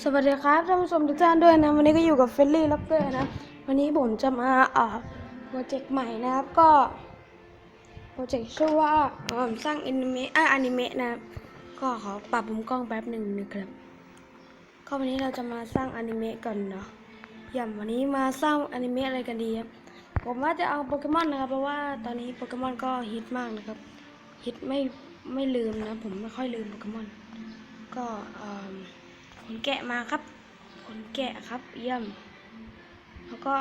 สวัสดีครับท่านผู้ชมทุกท่านด้วยนะวันนี้ก็อยู่กับเฟลลี่ล็อกเกอร์นะวันนี้ผมจะมาอ่าโปรเจกต์ใหม่นะครับก็โปรเจกต์ชื่อว่าสร้างอนิเมะอ่าอนิเมะนะครับก็ขอปรับมุมกล้องแป๊บหนึ่งนะครับก็วันนี้เราจะมาสร้างอนิเมะก่อนเนาะอย่างวันนี้มาสร้างอนิเมะอะไรกันดีครับผมว่าจะเอาโปเกมอนนะครับเพราะว่าตอนนี้โปเกมอนก็ฮิตมากนะครับฮิตไม่ไม่ลืมนะผมไม่ค่อยลืมโปเกมอนก็อ่อ ขนแกะมาครับ ขนแกะครับ เยี่ยม แล้วก็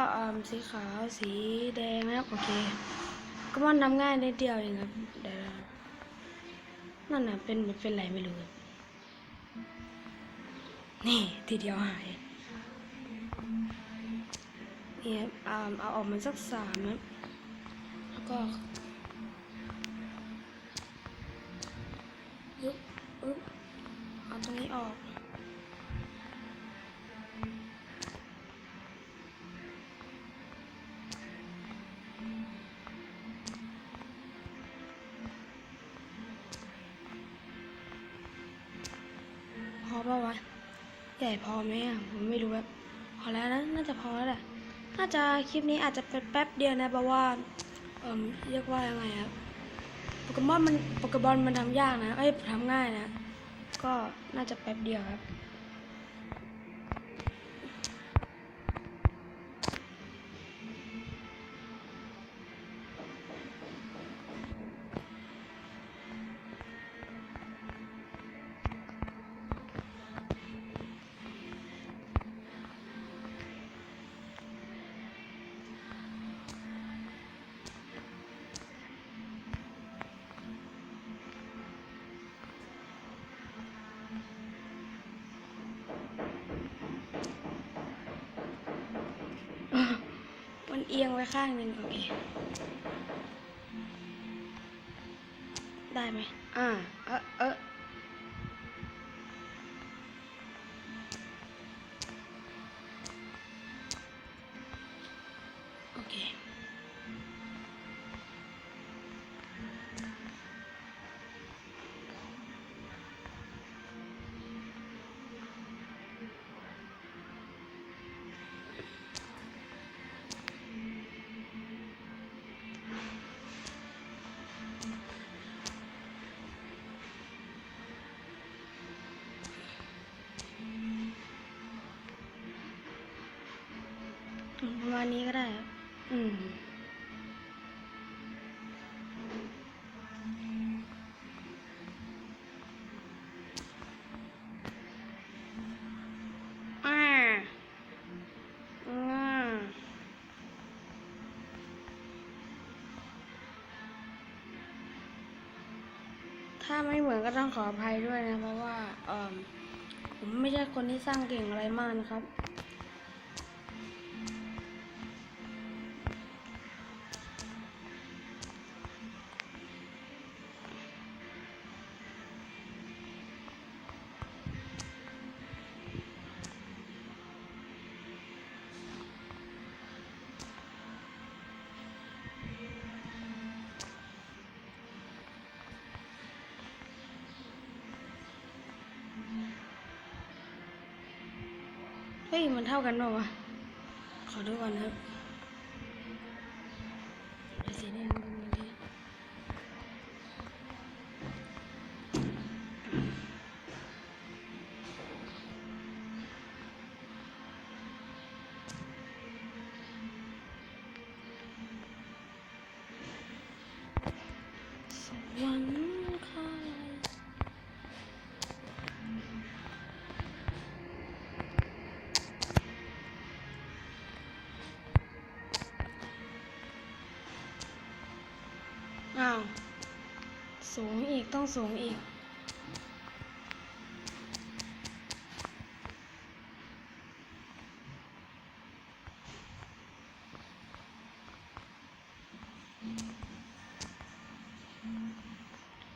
สีขาวสีแดงนะครับ โอเคโปเกมอนทำง่ายนิดเดียวเองครับเดี๋ยวนั่นน่ะเป็นเป็นไรไม่รู้นี่ ทีเดียวหายนี่ครับอ่าเอาออกมาสักสามครับแล้วก็ยุบอึ๊บเอาตรงนี้ออก พอป่าวะใหญ่พอไหมอะผมไม่รู้แบบพอแล้วนะน่าจะพอแล้วแหละน่าจะคลิปนี้อาจจะเป็นแป๊บเดียวนะเพราะว่าเอ่อเรียกว่ายังไงครับโปเกมอนมันโปเกมอนมันทำยากนะเอ้ยทำง่ายนะ ก็น่าจะแป๊บเดียวครับ เอียงไว้ข้างหนึ่งโอเค ได้ไหมอ่า เออเออโอเค ประมาณนี้ก็ได้ อืมอ่าถ้าไม่เหมือนก็ต้องขออภัยด้วยนะ เพราะว่า เออผมไม่ใช่คนที่สร้างเก่งอะไรมากนะครับ เฮ้ย มันเท่ากันเปล่าวะ ขอดูก่อนครับวสีแดงดูมันดิสวร ต้องสูงอีก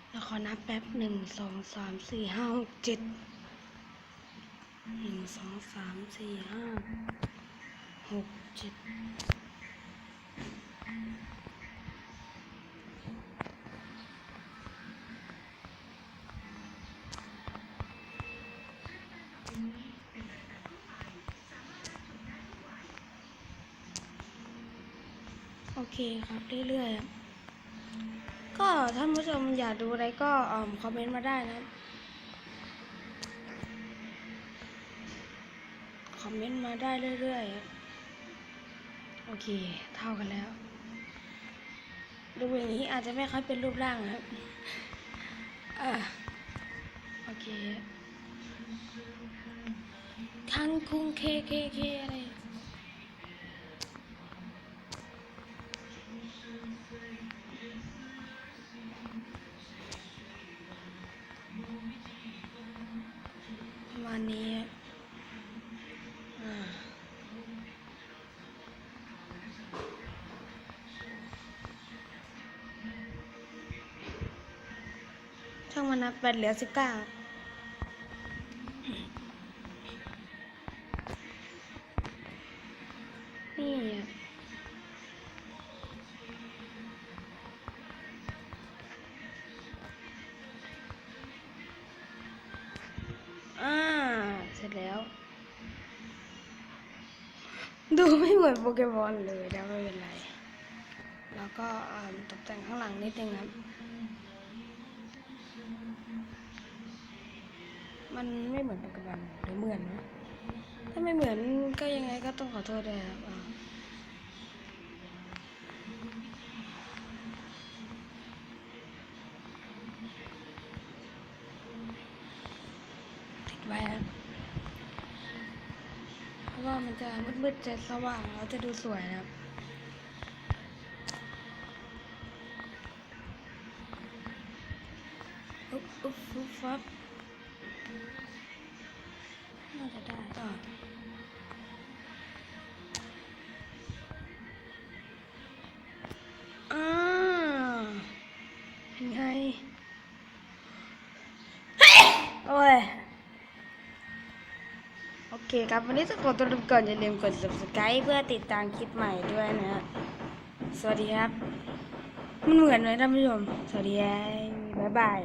แล้วขอนับแป๊บหนึ่งสองสามสี่ห้าหกเจ็ดหนึ่งสองสามสี่ห้าหกเจ็ด เคครับเรื่อยๆครับก็ท่านผู้ชมอยากดูอะไรก็อมคอมเมนต์มาได้นะคอมเมนต์มาได้เรื่อยๆครับโอเค เท่ากันแล้วดูอย่างนี้อาจจะไม่ค่อยเป็นรูปร่างนะครับอโอเค คังคุงเคเคเคอะไร ประมาณนี้ช่างมันนะแบตเหลือสิบเก้านี่ ดูไม่เหมือนโปเกมอนเลยนะไม่เป็นไร แล้วก็ตกแต่งข้างหลังนิดนึงครับมันไม่เหมือนโปเกมอนหรือเหมือนนะถ้าไม่เหมือนก็ยังไงก็ต้องขอโทษด้วยครับอ่าติดไว้ครับเพราะ ว่ามันจะมืดๆจะสว่างแล้วจะดูสวยนะครับอุ๊บอุ๊บฟุ๊บฟับน่าจะได้อ่ เคครับ วันนี้จะขอตัวลาก่อนอย่าลืมกด subscribe เพื่อติดตามคลิปใหม่ด้วยนะสวัสดีครับ มันเหมือนไหมท่านผู้ชม สวัสดีบ๊ายบาย